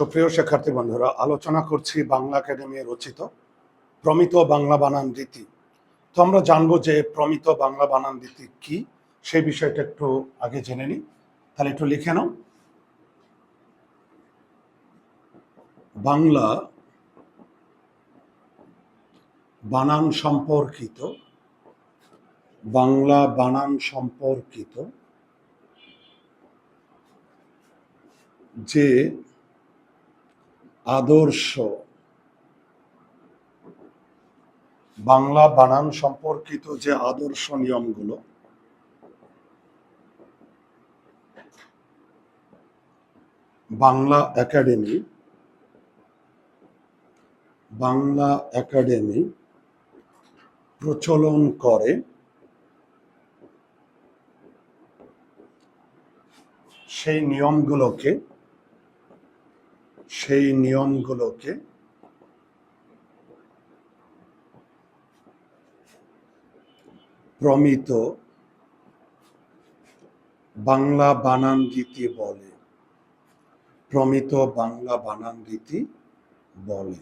সুপ্রিয় শিক্ষার্থী বন্ধুরা, আলোচনা করছি বাংলা একাডেমি রচিত প্রমিত বাংলা বানান রীতি। তো আমরা জানব যে প্রমিত বাংলা বানান রীতি কি সেই বিষয়টা একটু আগে জেনে নিই। তাহলে একটু লিখে নাও। বাংলা বানান সম্পর্কিত, বাংলা বানান সম্পর্কিত যে আদর্শ। বাংলা বানান সম্পর্কিত যে আদর্শ নিয়মগুলো, বাংলা একাডেমি বাংলা একাডেমি প্রচলন করে সেই নিয়মগুলোকে সেই নিয়মগুলোকে প্রমিত বাংলা বানান রীতি বলে, প্রমিত বাংলা বানান রীতি বলে।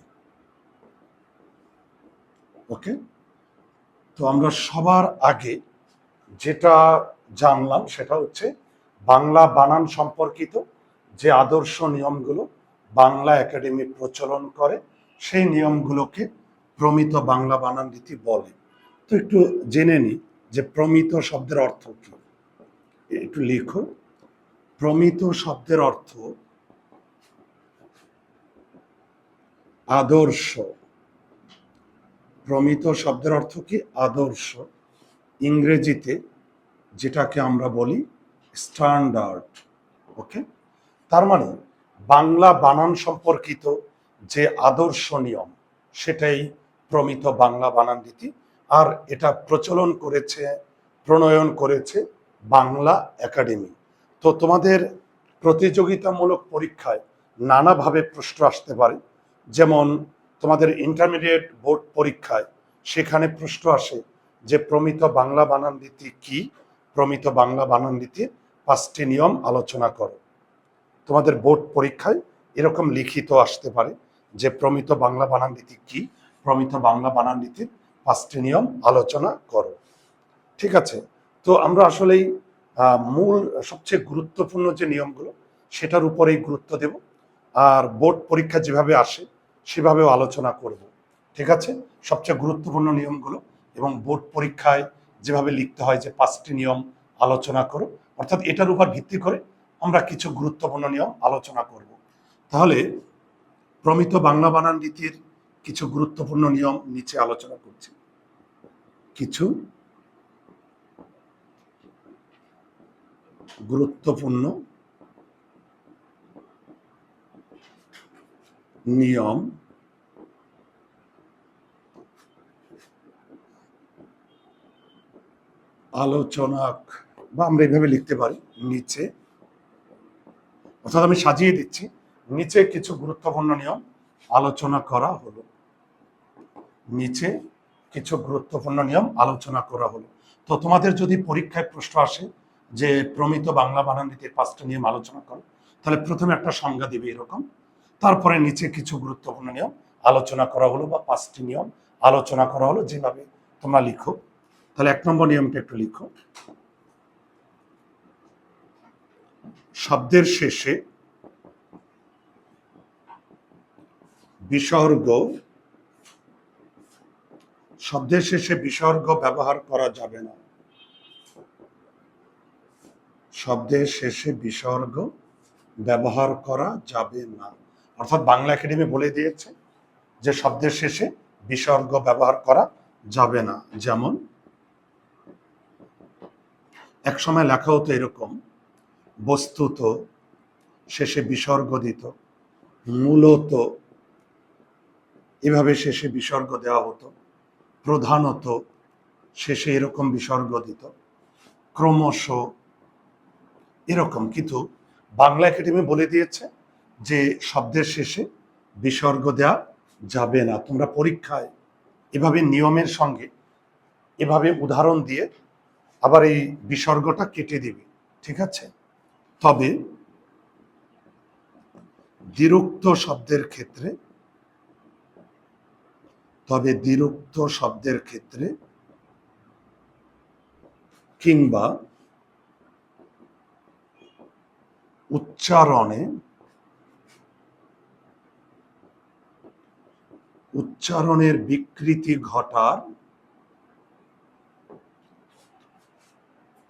ওকে? তো আমরা সবার আগে যেটা জানলাম সেটা হচ্ছে বাংলা বানান সম্পর্কিত যে আদর্শ নিয়মগুলো বাংলা একাডেমি প্রচলন করে, সেই নিয়মগুলোকে প্রমিত বাংলা বানান রীতি বলে। তো একটু জেনে নিই যে প্রমিত শব্দের অর্থ কি? একটু লিখো। প্রমিত শব্দের অর্থ আদর্শ। প্রমিত শব্দের অর্থ কি? আদর্শ। ইংরেজিতে যেটাকে আমরা বলি স্ট্যান্ডার্ড ওকে তার মানে বাংলা বানান সম্পর্কিত যে আদর্শ নিয়ম, সেটাই প্রমিত বাংলা বানান রীতি। আর এটা প্রচলন করেছে, প্রণয়ন করেছে বাংলা একাডেমি। তো তোমাদের প্রতিযোগিতামূলক পরীক্ষায় নানাভাবে প্রশ্ন আসতে পারে। যেমন তোমাদের ইন্টারমিডিয়েট বোর্ড পরীক্ষায় সেখানে প্রশ্ন আসে যে প্রমিত বাংলা বানান রীতি কি? প্রমিত বাংলা বানান রীতির পাঁচটি নিয়ম আলোচনা করো। তোমাদের বোর্ড পরীক্ষায় এরকম লিখিত আসতে পারে যে প্রমিত বাংলা বানান রীতি কি? প্রমিত বাংলা বানান রীতির পাঁচটি নিয়ম আলোচনা করো। ঠিক আছে? তো আমরা আসলেই মূল, সবচেয়ে গুরুত্বপূর্ণ যে নিয়মগুলো, সেটার উপরেই গুরুত্ব দেব। আর বোর্ড পরীক্ষা যেভাবে আসে, সেভাবেও আলোচনা করব। ঠিক আছে? সবচেয়ে গুরুত্বপূর্ণ নিয়মগুলো এবং বোর্ড পরীক্ষায় যেভাবে লিখতে হয় যে পাঁচটি নিয়ম আলোচনা করো, অর্থাৎ এটার উপর ভিত্তি করে আমরা কিছু গুরুত্বপূর্ণ নিয়ম আলোচনা করব। তাহলে প্রমিত বাংলা বানান রীতির কিছু গুরুত্বপূর্ণ নিয়ম নিচে আলোচনা করছি। কিছু গুরুত্বপূর্ণ নিয়ম আলোচনা বা আমরা এইভাবে লিখতে পারি, নিচে অর্থাৎ আমি সাজিয়ে দিচ্ছি। নিচে কিছু গুরুত্বপূর্ণ নিয়ম আলোচনা করা হলো। নিচে কিছু গুরুত্বপূর্ণ নিয়ম আলোচনা করা হলো। তো তোমাদের যদি পরীক্ষায় প্রশ্ন আসে যে প্রমিত বাংলা বানান নীতির পাঁচটা নিয়ম আলোচনা করো, তাহলে প্রথমে একটা সংজ্ঞা দিবে এরকম। তারপরে নিচে কিছু গুরুত্বপূর্ণ নিয়ম আলোচনা করা হলো বা পাঁচটি নিয়ম আলোচনা করা হলো, যেভাবে তোমরা লিখো। তাহলে এক নম্বর নিয়মটা একটু লিখো। শব্দের শেষে বিসর্গ, শব্দের শেষে বিসর্গ ব্যবহার করা যাবে না। শব্দের শেষে বিসর্গ ব্যবহার করা যাবে না। অর্থাৎ বাংলা একাডেমি বলে দিয়েছে যে শব্দের শেষে বিসর্গ ব্যবহার করা যাবে না। যেমন, এক সময় লেখা হতো এরকম বস্তুত, শেষে বিসর্গ দিত মূলত এভাবে শেষে বিসর্গ দেওয়া হতো। প্রধানত শেষে এরকম বিসর্গ দিত ক্রমশ এরকম। কিন্তু বাংলা একাডেমি বলে দিয়েছে যে শব্দের শেষে বিসর্গ দেওয়া যাবে না। তোমরা পরীক্ষায় এভাবে নিয়মের সঙ্গে এভাবে উদাহরণ দিয়ে আবার এই বিসর্গটা কেটে দিবে। ঠিক আছে? তবে দ্বিরুক্ত শব্দের ক্ষেত্রে, তবে দ্বিরুক্ত শব্দের ক্ষেত্রে কিংবা উচ্চারণে, উচ্চারণের বিকৃতি ঘটার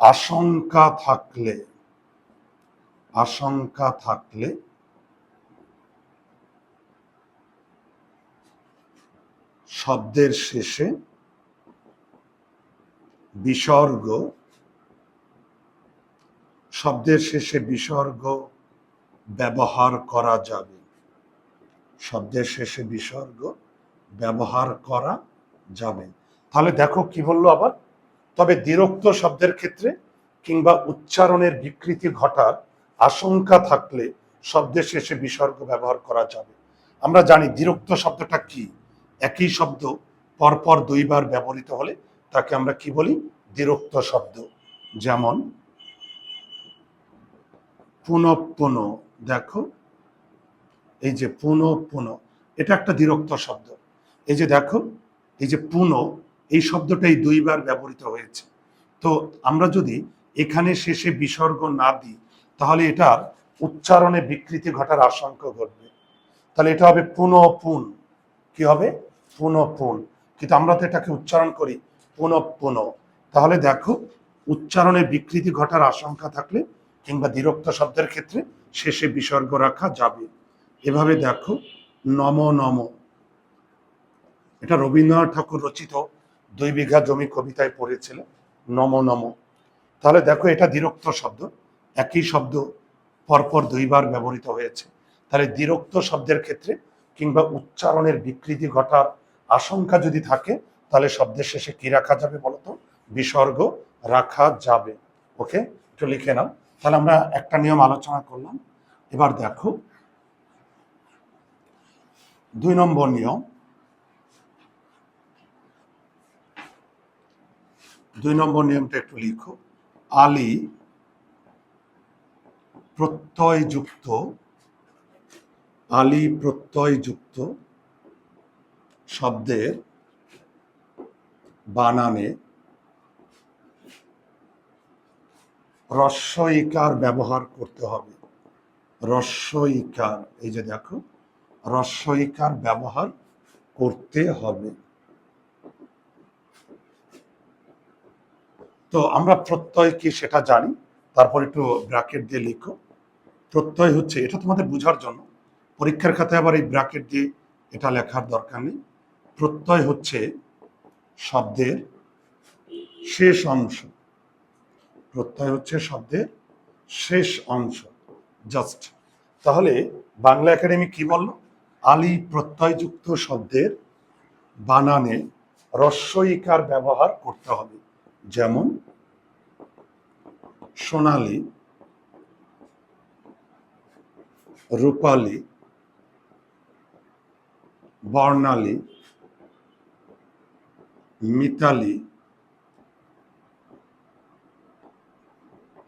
আশঙ্কা থাকলে আশঙ্কা থাকলে শব্দের শেষে বিসর্গ, শব্দের শেষে বিসর্গ ব্যবহার করা যাবে। শব্দের শেষে বিসর্গ ব্যবহার করা যাবে। তাহলে দেখো কি বলল আবার? তবে দ্বিরক্ত শব্দের ক্ষেত্রে কিংবা উচ্চারণের বিকৃতি ঘটার আশঙ্কা থাকলে শব্দের শেষে বিসর্গ ব্যবহার করা যাবে। আমরা জানি দ্বিরক্ত শব্দটা কি? একই শব্দ পরপর দুইবার ব্যবহৃত হলে তাকে আমরা কি বলি? দ্বিরক্ত শব্দ। যেমন পুনঃপুন দেখো, এই যে পুন পুন, এটা একটা দ্বিরক্ত শব্দ। এই যে দেখো, এই যে পুন, এই শব্দটাই দুইবার ব্যবহৃত হয়েছে। তো আমরা যদি এখানে শেষে বিসর্গ না দিই তাহলে এটার উচ্চারণে বিকৃতি ঘটার আশঙ্কা ঘটবে। তাহলে এটা হবে পুন পুন কি হবে? পুন পুন কিন্তু আমরা তো এটাকে উচ্চারণ করি পুন পুন তাহলে দেখো, উচ্চারণে বিকৃতি ঘটার আশঙ্কা থাকলে কিংবা দ্বিরক্ত শব্দের ক্ষেত্রে শেষে বিসর্গ রাখা যাবে। এভাবে দেখো, নম নম। এটা রবীন্দ্রনাথ ঠাকুর রচিত দুই বিঘা জমি কবিতায় পড়েছিল, নম নম। তাহলে দেখো, এটা দ্বিরক্ত শব্দ। একই শব্দ পরপর দুইবার ব্যবহৃত হয়েছে। তাহলে দ্বিরক্ত শব্দের ক্ষেত্রে কিংবা উচ্চারণের বিকৃতি ঘটার আশঙ্কা যদি থাকে, তাহলে শব্দের শেষে কি রাখা যাবে বলতো? বিসর্গ রাখা যাবে। ওকে, একটু লিখে নাও। তাহলে আমরা একটা নিয়ম আলোচনা করলাম। এবার দেখো, দুই নম্বর নিয়ম। দুই নম্বর নিয়মটা একটু লিখো। আলী প্রত্যয়যুক্ত, আলী প্রত্যয়যুক্ত শব্দের বানানে রস্বইকার ব্যবহার করতে হবে। রস্বইকার, এই যে দেখো, রস্বইকার ব্যবহার করতে হবে। তো আমরা প্রত্যয় কি সেটা জানি? তারপর একটু ব্র্যাকেট দিয়ে লিখো। প্রত্যয় হচ্ছে এটা তোমাদের বোঝার জন্য। পরীক্ষার খাতায় আবার এই ব্র্যাকেট দিয়ে এটা লেখার দরকার নেই। প্রত্যয় হচ্ছে শব্দের শেষ অংশ। প্রত্যয় হচ্ছে শব্দের শেষ অংশ। জাস্ট। তাহলে বাংলা একাডেমি কি বলল? আলী প্রত্যয়যুক্ত শব্দের বানানে রস্বইকার ব্যবহার করতে হবে। যেমন, সোনালী রূপালী, বর্ণালী, মিতালি,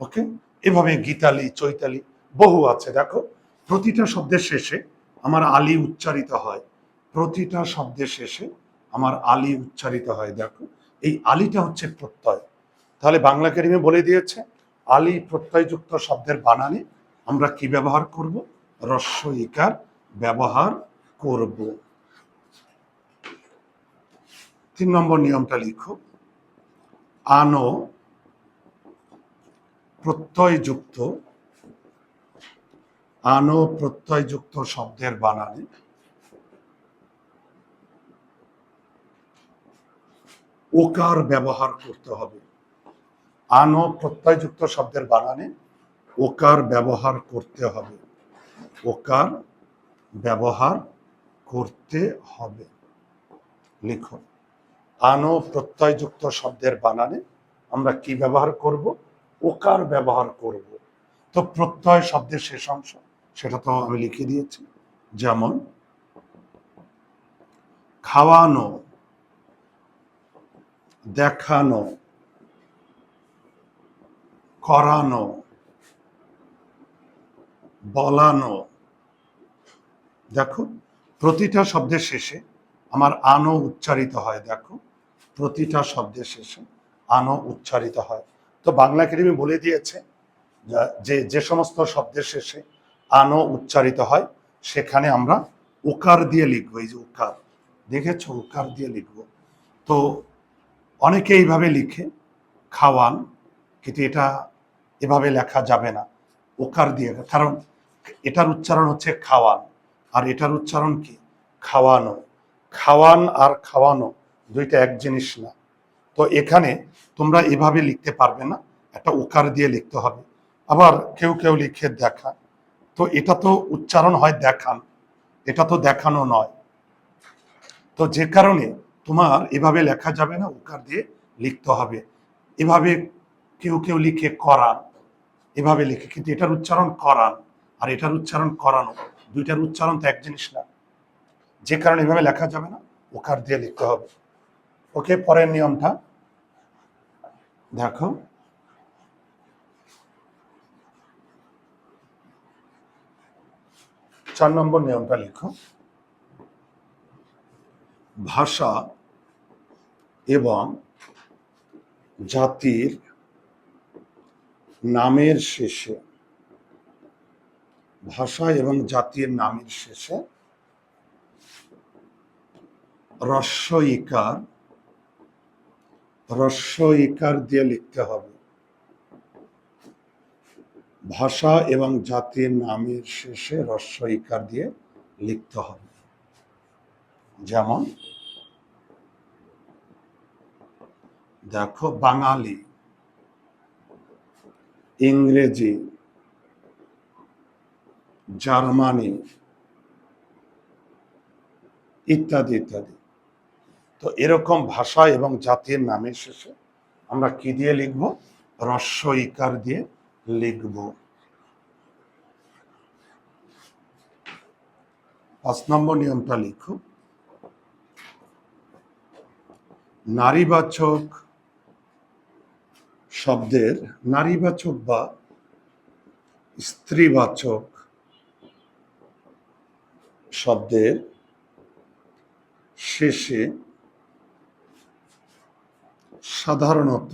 ওকে? এভাবে গীতালি, চৈতালি, বহু আছে। দেখো, প্রতিটা শব্দের শেষে আমার আলী উচ্চারিত হয়। প্রতিটা শব্দের শেষে আমার আলী উচ্চারিত হয়। দেখো, এই আলীটা হচ্ছে প্রত্যয়। তাহলে বাংলা একাডেমি বলে দিয়েছে, আলী প্রত্যয়যুক্ত শব্দের বানানে আমরা কি ব্যবহার করব? রস্য ইকার ব্যবহার করব। তিন নম্বর নিয়মটা লিখো। আনো প্রত্যয়যুক্ত। আনো প্রত্যয়যুক্ত শব্দের বানানে। ওকার ব্যবহার করতে হবে। আনো প্রত্যয়যুক্ত শব্দের বানানে ওকার ব্যবহার করতে হবে। ওকার ব্যবহার করতে হবে। লিখো আনো প্রত্যয়যুক্ত শব্দের বানানে আমরা কি ব্যবহার করব? ওকার ব্যবহার করব। তো প্রত্যয় শব্দের শেষ অংশ, সেটা তো আমি লিখে দিয়েছি। যেমন, খাওয়ানো, দেখানো, করানো, বলানো দেখো, প্রতিটা শব্দের শেষে আমার আনো উচ্চারিত হয়, দেখো। প্রতিটা শব্দের শেষে আনো উচ্চারিত হয়। তো বাংলা একাডেমি বলে দিয়েছে যে যে সমস্ত শব্দের শেষে আনো উচ্চারিত হয়, সেখানে আমরা উকার দিয়ে লিখব, এই যে উকার। দেখেছ? উকার দিয়ে লিখব। তো অনেকে এইভাবে লিখে খাওয়ান, কিন্তু এটা এভাবে লেখা যাবে না। ওকার দিয়ে, কারণ এটার উচ্চারণ হচ্ছে খাওয়ান। আর এটার উচ্চারণ কি? খাওয়ানো। খাওয়ান আর খাওয়ানো দুইটা এক জিনিস না। তো এখানে তোমরা এভাবে লিখতে পারবে না, একটা ওকার দিয়ে লিখতে হবে। আবার কেউ কেউ লিখে দেখা। তো এটা তো উচ্চারণ হয় দেখান, এটা তো দেখানো নয়। তো যে কারণে তোমার এভাবে লেখা যাবে না, উকার দিয়ে লিখতে হবে। এভাবে কেউ কেউ লিখে করান, এভাবে লিখে। কিন্তু এটার উচ্চারণ করান, আর এটার উচ্চারণ করানো দুইটার উচ্চারণ তো এক জিনিস না। যে কারণে এভাবে লেখা যাবে না, ওকার দিয়ে লিখতে হবে। ওকে, পরের নিয়মটা। দেখো। চার নম্বর নিয়মটা লিখো। ভাষা এবং জাতির নামের শেষে ভাষা এবং জাতির নামের শেষে রস্য ইকার ইকার দিয়ে লিখতে হবে। ভাষা এবং জাতির নামের শেষে রস্য ইকার দিয়ে লিখতে হবে। যেমন, দেখো বাঙালি, ইংরেজি জার্মানি ইত্যাদি ইত্যাদি। তো এরকম ভাষা এবং জাতির নামের শেষে আমরা কি দিয়ে লিখব? রস্য ইকার দিয়ে লিখব। পাঁচ নম্বর নিয়মটা লিখো। নারীবাচক শব্দের, নারীবাচক বা স্ত্রীবাচক শব্দের শেষে সাধারণত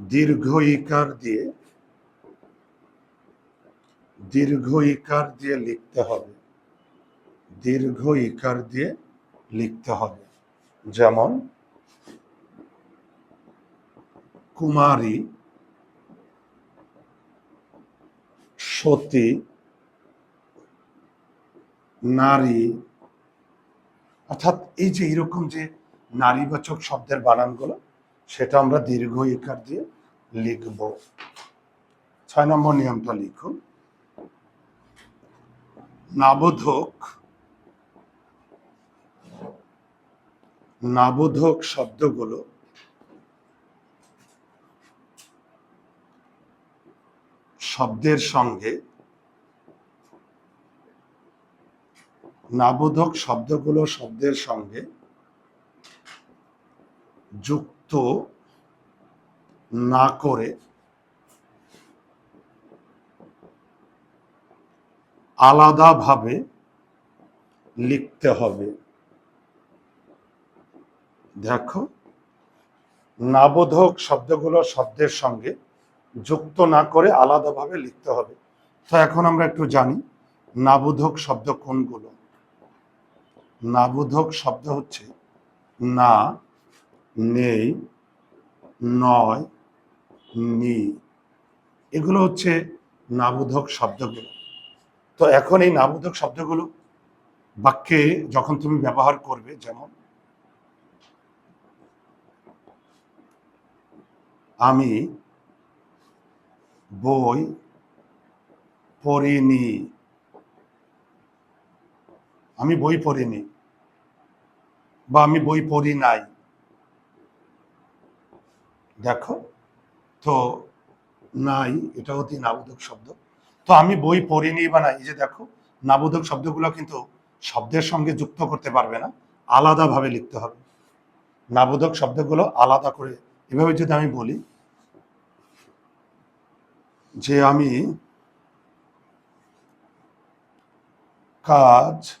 দীর্ঘ ইকার দিয়ে দীর্ঘ ইকার দিয়ে লিখতে হবে। দীর্ঘ ইকার দিয়ে লিখতে হবে। যেমন, কুমারী সতী, নারী, অর্থাৎ এই যে এরকম যে নারীবাচক শব্দের বানানগুলো, সেটা আমরা দীর্ঘ ইকার দিয়ে লিখব। ছয় নম্বর নিয়মটা লিখুন। নাবোধক নাবোধক শব্দগুলো শব্দের সঙ্গে নাবোধক শব্দগুলো শব্দের সঙ্গে যুক্ত না করে আলাদাভাবে লিখতে হবে। দেখো, নাবোধক শব্দগুলো শব্দের সঙ্গে যুক্ত না করে আলাদাভাবে লিখতে হবে। তো এখন আমরা একটু জানি, নাবোধক শব্দ কোনগুলো? নাবোধক শব্দ হচ্ছে না, নেই, নয়, নি। এগুলো হচ্ছে নাবোধক শব্দগুলো। তো এখন এই নাবোধক শব্দগুলো বাক্যে যখন তুমি ব্যবহার করবে, যেমন, আমি বই পড়িনি। আমি বই পড়িনি বা আমি বই পড়ি নাই। দেখো, তো নাই, এটা অতি নাবোধক শব্দ। তো আমি বই পড়িনি বা নাই যে দেখো, নাবোধক শব্দগুলো কিন্তু শব্দের সঙ্গে যুক্ত করতে পারবে না, আলাদাভাবে লিখতে হবে। নাবোধক শব্দগুলো আলাদা করে, এভাবে যদি আমি বলি যে আমি কাজ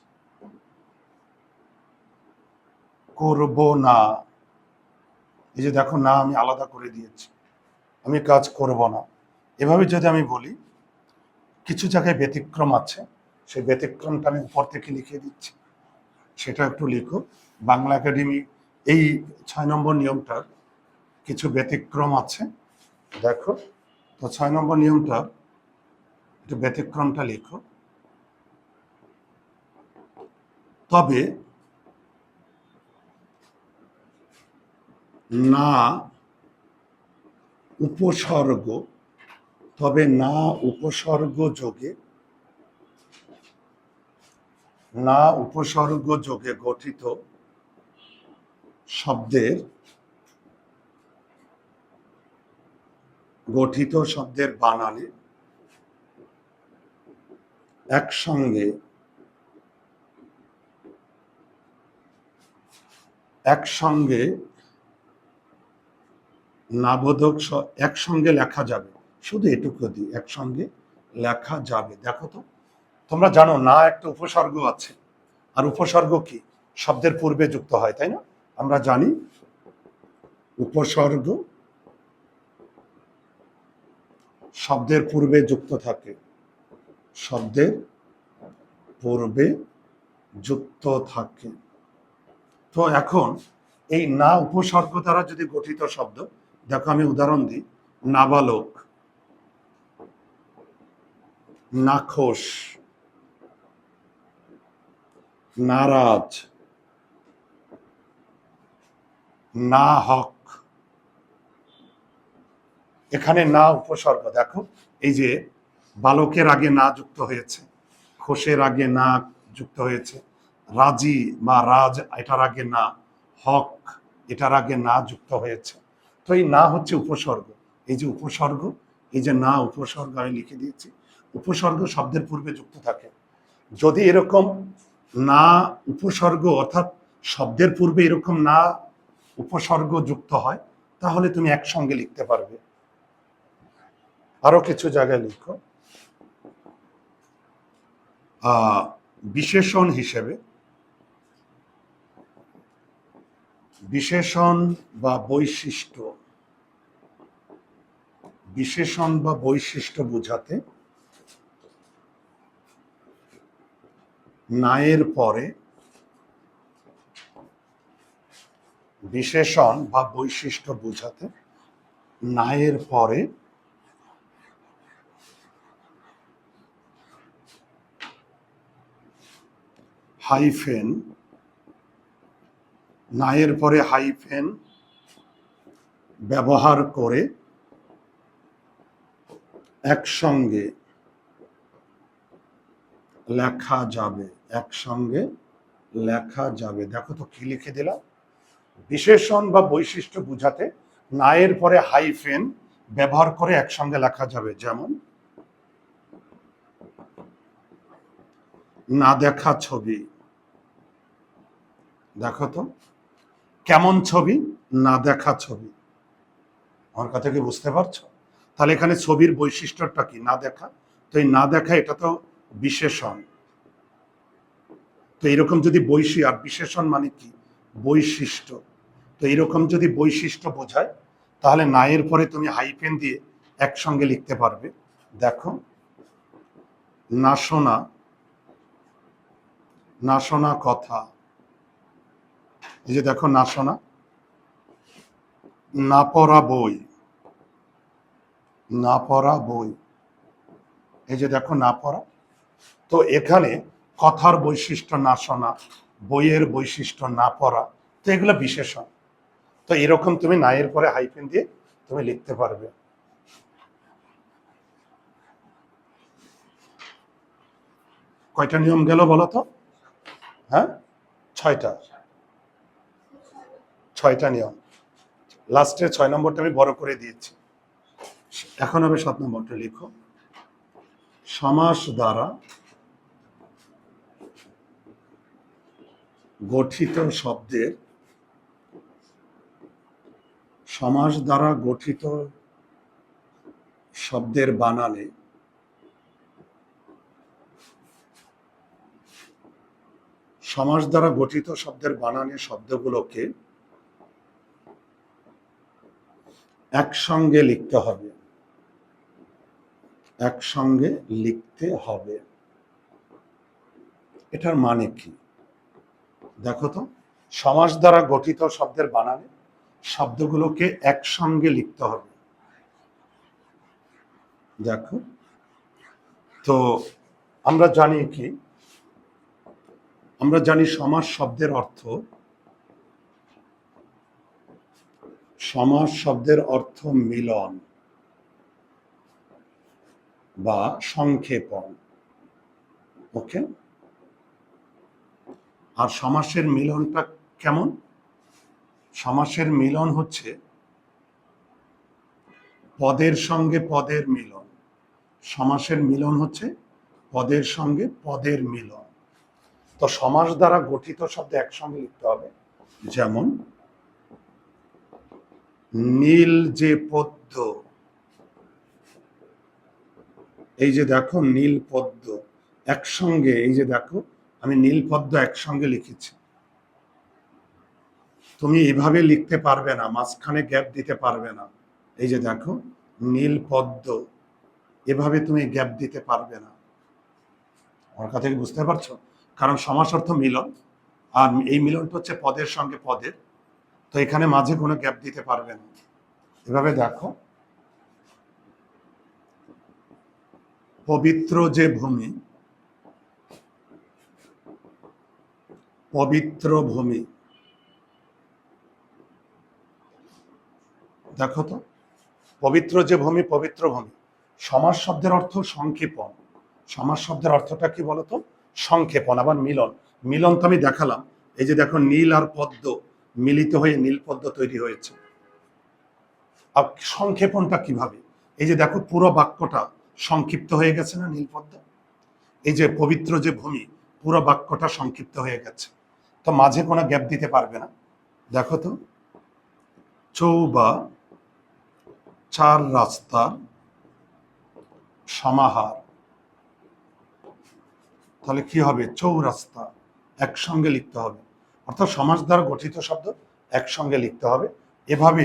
করব না। এই যে দেখো, না, আমি আলাদা করে দিয়েছি। আমি কাজ করব না। এভাবে যদি আমি বলি, কিছু জায়গায় ব্যতিক্রম আছে। সেই ব্যতিক্রমটা আমি উপর থেকে লিখে দিচ্ছি। সেটা একটু লিখো। বাংলা একাডেমি, এই ছয় নম্বর নিয়মটার কিছু ব্যতিক্রম আছে। দেখো। তো ছয় নম্বর নিয়মটা, একটু ব্যতিক্রমটা লিখো। তবে না উপসর্গ, তবে না উপসর্গ যোগে, না উপসর্গ যোগে গঠিত শব্দের গঠিত শব্দের বানানে একসঙ্গে একসঙ্গে নাবোধক একসঙ্গে লেখা যাবে। শুধু এটুকু দিই একসঙ্গে লেখা যাবে। দেখো তো, তোমরা জানো না একটা উপসর্গ আছে। আর উপসর্গ কি? শব্দের পূর্বে যুক্ত হয়, তাই না? আমরা জানি উপসর্গ শব্দের পূর্বে যুক্ত থাকে। শব্দের পূর্বে যুক্ত থাকে। তো এখন এই না উপসর্গ দ্বারা যদি গঠিত শব্দ, দেখো আমি উদাহরণ দিই, নাবালক, নাখোশ, নারাজ না হক এখানে না উপসর্গ, দেখো, এই যে বালকের আগে না যুক্ত হয়েছে খোসের আগে না যুক্ত হয়েছে, রাজি বা রাজ এটার আগে না, হক এটার আগে না যুক্ত হয়েছে। তো এই না হচ্ছে উপসর্গ। এই যে উপসর্গ, এই যে না উপসর্গ আমি লিখে দিয়েছি, উপসর্গ শব্দের পূর্বে যুক্ত থাকে। যদি এরকম না উপসর্গ অর্থাৎ শব্দের পূর্বে এরকম না উপসর্গ যুক্ত হয়, তাহলে তুমি একসঙ্গে লিখতে পারবে। আরও কিছু জায়গায় লিখো। বিশেষণ হিসেবে বিশেষণ বা বৈশিষ্ট্য, বিশেষণ বা বৈশিষ্ট্য বোঝাতে নায়ের পরে বিশেষণ বা বৈশিষ্ট্য বোঝাতে নায়ের পরে হাইফেন, নায়ের পরে হাইফেন, ব্যবহার করে একসঙ্গে লেখা যাবে, একসঙ্গে লেখা যাবে। দেখো তো কি লিখে দিলাম? বিশেষণ বা বৈশিষ্ট্য বুঝাতে নায়ের পরে হাইফেন ব্যবহার করে একসঙ্গে লেখা যাবে। যেমন, না দেখা ছবি দেখো তো, কেমন ছবি? না দেখা ছবি। আমার কথা কি বুঝতে পারছ? তাহলে এখানে ছবির বৈশিষ্ট্যটা কি? না দেখা। তো এই না দেখা, এটা তো বিশেষণ। তো এরকম যদি বৈশি আর বিশেষণ মানে কি? বৈশিষ্ট্য। তো এরকম যদি বৈশিষ্ট্য বোঝায়, তাহলে নায়ের পরে তুমি হাইফেন দিয়ে একসঙ্গে লিখতে পারবে। দেখো, না শোনা না শোনা কথা। এই যে দেখো না শোনা। না পড়া বই। না পড়া বই। এই যে দেখো না পড়া। তো এখানে কথার বৈশিষ্ট্য না শোনা, বইয়ের বৈশিষ্ট্য না পড়া, তো এগুলো বিশেষণ। তো এরকম তুমি নায়ের পরে হাইফেন দিয়ে তুমি লিখতে পারবে। কয়টা নিয়ম গেল বলো তো? হ্যাঁ? ছয়টা। ছয়টা নিয়ম। লাস্টের ছয় নম্বরটা আমি বড় করে দিয়েছি। এখন হবে সাত নম্বরটা লিখো। সমাস দ্বারা গঠিত শব্দের সমাস দ্বারা গঠিত শব্দের বানানে সমাস দ্বারা গঠিত শব্দের বানানে শব্দগুলোকে একসঙ্গে লিখতে হবে। একসঙ্গে লিখতে হবে। এটার মানে কি? দেখো তো, সমাস দ্বারা গঠিত শব্দের বানানে শব্দগুলোকে একসঙ্গে লিখতে হবে। দেখো, তো আমরা জানি কি? আমরা জানি সমাজ শব্দের অর্থ সমাস শব্দের অর্থ মিলন বা সংক্ষেপণ। ওকে আর সমাসের মিলনটা কেমন? সমাসের মিলন হচ্ছে পদের সঙ্গে পদের মিলন। সমাসের মিলন হচ্ছে পদের সঙ্গে পদের মিলন। তো সমাস দ্বারা গঠিত শব্দ একসঙ্গে লিখতে হবে। যেমন নীল যে পদ্ম। এই যে দেখো নীল পদ্ম, একসঙ্গে, এই যে দেখো, আমি নীল পদ্ম একসঙ্গে লিখেছি। তুমি এভাবে লিখতে পারবে না, মাঝখানে গ্যাপ দিতে পারবে না। এই যে দেখো, নীল পদ্ম, এভাবে তুমি গ্যাপ দিতে পারবে না। আমার কথা বুঝতে পারছ? কারণ সমাস অর্থ মিলন, আর এই মিলনটা হচ্ছে পদের সঙ্গে পদের। তো এখানে মাঝে কোনো গ্যাপ দিতে পারবে না। এভাবে দেখো। পবিত্র যে ভূমি, পবিত্র ভূমি। দেখো তো, পবিত্র যে ভূমি, পবিত্র ভূমি। সমাজ শব্দের অর্থ সংক্ষেপণ। সমাজ শব্দের অর্থটা কি বলতো সংক্ষেপণ, আবার মিলন। মিলন তো আমি দেখালাম। এই যে দেখো, নীল আর পদ্ম। মিলিত হয়ে নীলপদ্ম তৈরি হয়েছে। আর সংক্ষেপণটা কীভাবে? এই যে দেখো, পুরো বাক্যটা সংক্ষিপ্ত হয়ে গেছে না নীল পদ্ম এই যে পবিত্র যে ভূমি, পুরো বাক্যটা সংক্ষিপ্ত হয়ে গেছে। তো মাঝে কোনো গ্যাপ দিতে পারবে না। দেখো তো, চৌবা, চার রাস্তার সমাহার। তাহলে কি হবে? চৌরাস্তা, একসঙ্গে লিখতে হবে। অর্থাৎ সমাজ দ্বারা গঠিত শব্দ একসঙ্গে লিখতে হবে। এভাবে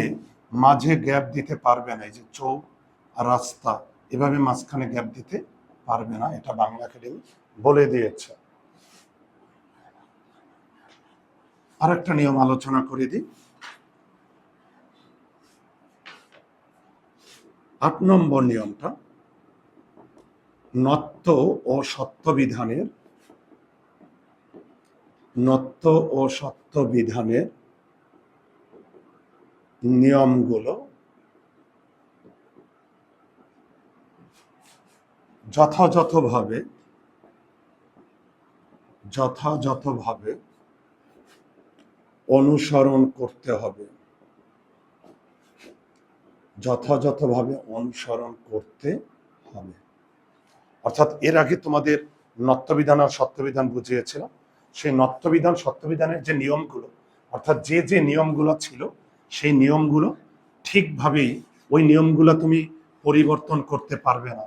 মাঝে গ্যাপ দিতে পারবে না, এই যে চৌ রাস্তা, এভাবে মাঝখানে গ্যাপ দিতে পারবে না, এটা বাংলা একাডেমি বলে দিয়েছে। আর একটা নিয়ম আলোচনা করে দিই। আট নম্বর নিয়মটা নত্ব ও সত্য বিধানের নত্ব ও সত্য বিধানের নিয়মগুলো যথাযথভাবে যথাযথভাবে অনুসরণ করতে হবে। যথাযথভাবে অনুসরণ করতে হবে। অর্থাৎ এর আগে তোমাদের নত্যবিধান আর সত্যবিধান বুঝিয়েছিলাম। সেই নত্যবিধান সত্যবিধানের যে নিয়মগুলো, অর্থাৎ যে যে নিয়মগুলো ছিল, সেই নিয়মগুলো ঠিকভাবেই ওই নিয়মগুলো তুমি পরিবর্তন করতে পারবে না।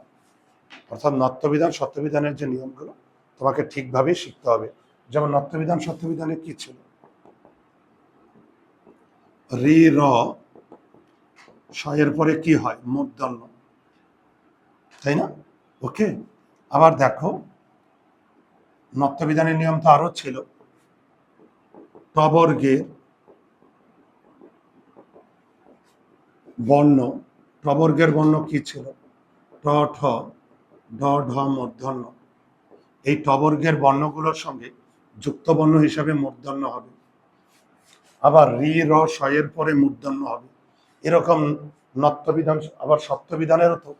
অর্থাৎ নত্যবিধান সত্যবিধানের যে নিয়মগুলো, তোমাকে ঠিকভাবেই শিখতে হবে। যেমন নত্যবিধান সত্যবিধানে কি ছিল? রি, র এর পরে কি হয়? মূর্ধন্য তাই না? ওকে? আবার দেখো নত্যবিধানের নিয়ম তো আরও ছিল। টবর্গের বর্ণ টবর্গের বর্ণ কি ছিল? ট, ঠ, ড, ঢ এই টবর্গের বর্ণগুলোর সঙ্গে যুক্ত বর্ণ হিসাবে মূর্ধন্য হবে। আবার রি, র এর পরে মূর্ধন্য হবে। এরকম নত্যবিধান আবার সত্যবিধানেরও তো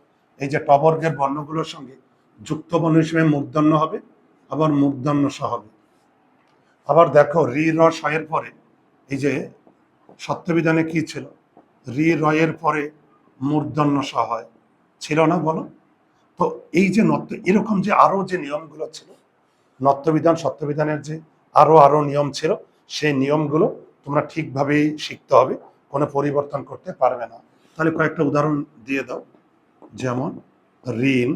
এই যে টবর্গের বর্ণগুলোর সঙ্গে যুক্ত বর্ণ হিসেবে মূর্ধন্য হবে। আবার মূর্ধন্য স হবে। আবার দেখো রি, র পরে এই যে সত্যবিধানে কি ছিল? রি রয়ের পরে মূর্ধন্য স হয়। ছিল না বলো? তো এই যে নত্য এরকম যে আরও যে নিয়মগুলো ছিল নত্যবিধান সত্যবিধানের যে আরও আরও নিয়ম ছিল, সেই নিয়মগুলো তোমরা ঠিকভাবেই শিখতে হবে, কোনো পরিবর্তন করতে পারবে না। তাহলে কয়েকটা উদাহরণ দিয়ে দাও। যেমন, ঋণ,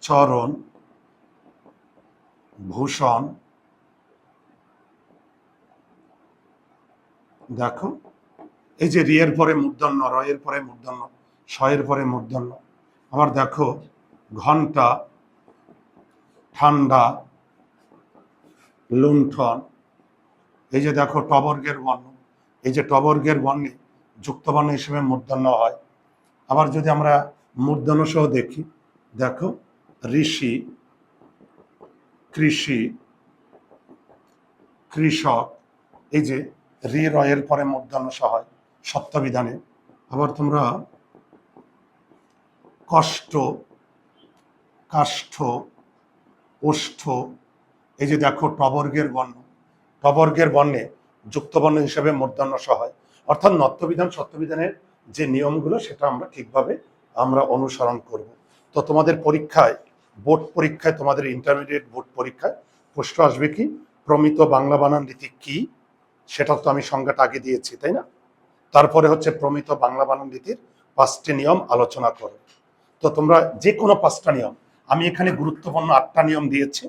চরণ ভূষণ। দেখো, এই যে রিয়ের পরে মূর্ধন্য, রয়ের পরে মূর্ধন্য শয়ের পরে মূর্ধন্য। আবার দেখো, ঘণ্টা, ঠান্ডা, লুণ্ঠন। এই যে দেখো, টবর্গের বর্ণ। এই যে টবর্গের বর্ণে যুক্তবর্ণ হিসেবে মূর্ধন্য হয়। আবার যদি আমরা মূর্ধন্য সহ দেখি, দেখো, ঋষি কৃষি, কৃষক, এই যে রি রয়ের পরে মূর্ধন্য সহ হয় সত্যবিধানে আবার তোমরা কষ্ট, কাষ্ঠ, ওষ্ঠ, এই যে দেখো টবর্গের বর্ণ। টবর্গের বর্ণে যুক্তবর্ণ হিসেবে মূর্ধন্য সহ হয়। অর্থাৎ নত্যবিধান সত্যবিধানের যে নিয়মগুলো, সেটা আমরা ঠিকভাবে আমরা অনুসরণ করব। তো তোমাদের পরীক্ষায় বোর্ড পরীক্ষায়, তোমাদের ইন্টারমিডিয়েট বোর্ড পরীক্ষায় প্রশ্ন আসবে কি? প্রমিত বাংলা বানান রীতি কি? সেটা তো আমি সংজ্ঞাটা আগে দিয়েছি, তাই না? তারপরে হচ্ছে প্রমিত বাংলা বানান রীতির পাঁচটি নিয়ম আলোচনা করো। তো তোমরা যে কোনো পাঁচটা নিয়ম, আমি এখানে গুরুত্বপূর্ণ আটটা নিয়ম দিয়েছি।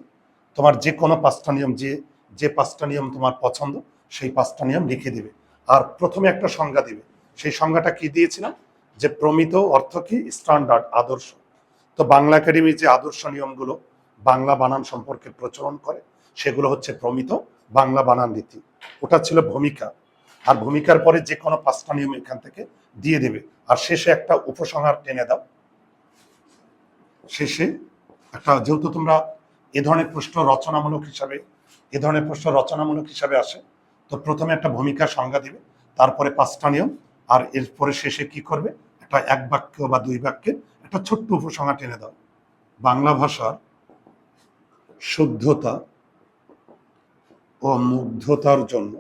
তোমার যে কোনো পাঁচটা নিয়ম, যে যে পাঁচটা নিয়ম তোমার পছন্দ, সেই পাঁচটা নিয়ম লিখে দিবে। আর প্রথমে একটা সংজ্ঞা দিবে। সেই সংজ্ঞাটা কি দিয়েছিলাম? যে প্রমিত অর্থ কি? স্ট্যান্ডার্ড, আদর্শ। তো বাংলা একাডেমি যে আদর্শ নিয়মগুলো বাংলা বানান সম্পর্কে প্রচলন করে, সেগুলো হচ্ছে প্রমিত বাংলা বানান রীতি। ওটা ছিল ভূমিকা। আর ভূমিকার পরে যে কোনো পাঁচটা নিয়ম এখান থেকে দিয়ে দেবে। আর শেষে একটা উপসংহার টেনে দাও। শেষে একটা, যেহেতু তোমরা এ ধরনের প্রশ্ন রচনামূলক হিসাবে, এ ধরনের প্রশ্ন রচনামূলক হিসাবে আসে, তো প্রথমে একটা ভূমিকা সংজ্ঞা দিবে, তারপরে পাঁচটা নিয়ম, আর এরপরে শেষে কি করবে? একটা এক বাক্য বা দুই বাক্যের একটা ছোট্ট উপসংহার টেনে দাও। বাংলা ভাষার শুদ্ধতা ও মুগ্ধতার জন্য।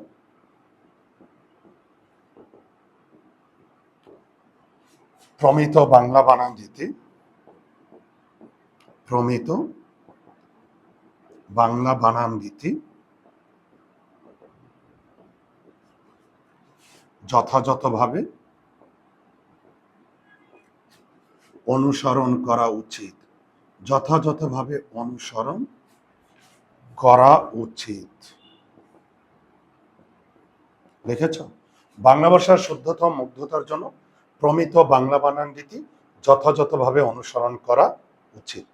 প্রমিত বাংলা বানান দিতে প্রমিত বাংলা বানান দিতে যথাযথভাবে অনুসরণ করা উচিত। যথাযথভাবে অনুসরণ করা উচিত। লিখেছ বাংলা ভাষার শুদ্ধতা মুগ্ধতার জন্য প্রমিত বাংলা বানান রীতি যথাযথভাবে অনুসরণ করা উচিত।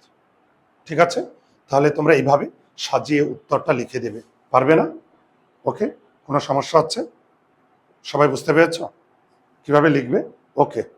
ঠিক আছে? তাহলে তোমরা এইভাবে সাজিয়ে উত্তরটা লিখে দেবে। পারবে না? ওকে? কোনো সমস্যা হচ্ছে? সবাই বুঝতে পেরেছ? কীভাবে লিখবে? ওকে।